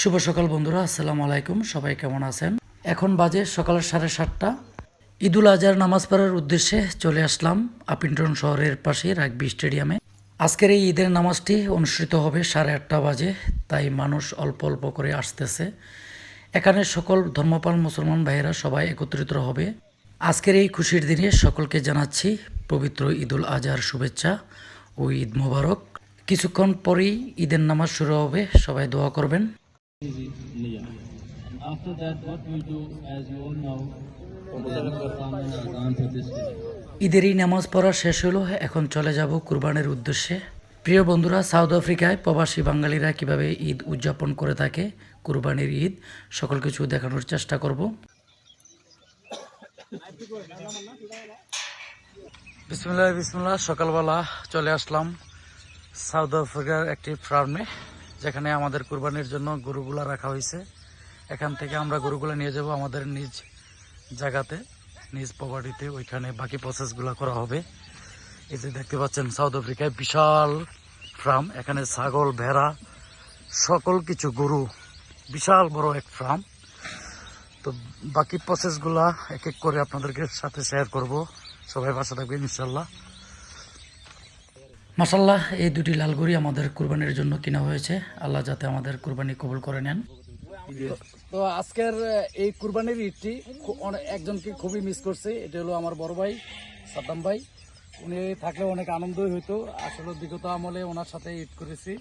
শুভ সকাল বন্ধুরা, আসসালামু আলাইকুম, সবাই কেমন আছেন? এখন বাজে সকাল সাড়ে সাতটা। ঈদুল আজহার নামাজ পড়ার উদ্দেশ্যে চলে আসলাম আপিন্টন শহরের পাশে রাগবি স্টেডিয়ামে। আজকের এই ঈদের নামাজটি অনুষ্ঠিত হবে সাড়ে আটটা বাজে, তাই মানুষ অল্প অল্প করে আসতেছে। এখানে সকল ধর্মপাল মুসলমান ভাইয়েরা সবাই একত্রিত হবে। আজকের এই খুশির দিনে সকলকে জানাচ্ছি পবিত্র ঈদুল আজহার শুভেচ্ছা ও ঈদ মোবারক। কিছুক্ষণ পরেই ঈদের নামাজ শুরু হবে, সবাই দোয়া করবেন। Easy Nia. After that, what we do, as you all know, the Quran is to this day. ঈদের এই নামাজ পড়া শেষ হলো এখন চলে যাব কুরবানের উদ্দেশ্যে প্রিয় বন্ধুরা সাউথ আফ্রিকায় প্রবাসী বাঙালিরা কীভাবে ঈদ উদযাপন করে থাকে কুরবানির ঈদ সকল কিছু দেখানোর চেষ্টা করব বিসমুল্লাহ বিসমুল্লাহ সকালবেলা চলে আসলাম সাউথ আফ্রিকার একটি ফার্মে যেখানে আমাদের কুরবানির জন্য গরুগুলা রাখা হয়েছে। এখান থেকে আমরা গরুগুলা নিয়ে যাব আমাদের নিজ জায়গাতে, নিজ প্রপার্টিতে। ওইখানে বাকি প্রসেসগুলো করা হবে। এই যে দেখতে পাচ্ছেন, সাউথ আফ্রিকায় বিশাল ফার্ম এখানে ছাগল, ভেড়া, সকল কিছু গরু, বিশাল বড় এক ফার্ম তো বাকি প্রসেসগুলা এক এক করে আপনাদেরকে সাথে শেয়ার করব। সবাই বাসা থাকবেন ইনশাল্লাহ মাসাল্লাহ এই দুটি লাল গরু আমাদের কুরবানির জন্য কিনা হয়েছে। আল্লাহ যাতে আমাদের কুরবানি কবুল করে নেন। তো আজকের এই কুরবানির ঈদটি একজনকে খুবই মিস করছে। এটা হলো আমার বড় ভাই সাদ্দাম ভাই। উনি থাকলে অনেক আনন্দই হইতো। আসলে বিগত আমলে ওনার সাথে ঈদ করেছি।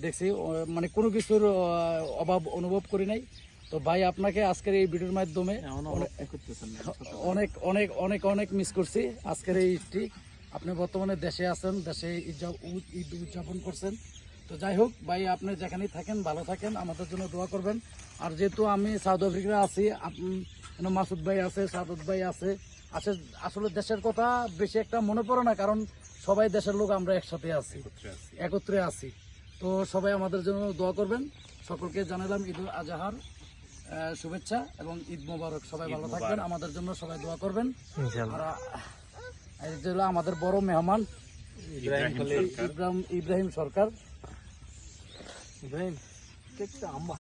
দেখছি মানে কোনো কিছুর অভাব অনুভব করি নাই। তো ভাই আপনাকে আজকের এই ভিডিওর মাধ্যমে অনেক- অনেক অনেক অনেক অনেক মিস করছি আজকের এই ঈদটি। আপনি বর্তমানে দেশে আছেন দেশে ঈদ ঈদ উদযাপন করছেন। তো যাই হোক ভাই আপনি যেখানেই থাকেন ভালো থাকেন আমাদের জন্য দোয়া করবেন। আর যেহেতু আমি সাউথ আফ্রিকা আছি মাসুদ ভাই আছে সাদত ভাই আছে আছে আসলে দেশের কথা বেশি একটা মনে পড়ে না কারণ সবাই দেশের লোক আমরা একসাথে আছি একত্রে আছি। তো সবাই আমাদের জন্য দোয়া করবেন। সকলকে জানালাম ঈদ উল আজহার শুভেচ্ছা এবং ঈদ মোবারক। সবাই ভালো থাকবেন আমাদের জন্য সবাই দোয়া করবেন। আর হলো আমাদের বড় মেহমান ইব্রাহিম সরকার। ইব্রাহিম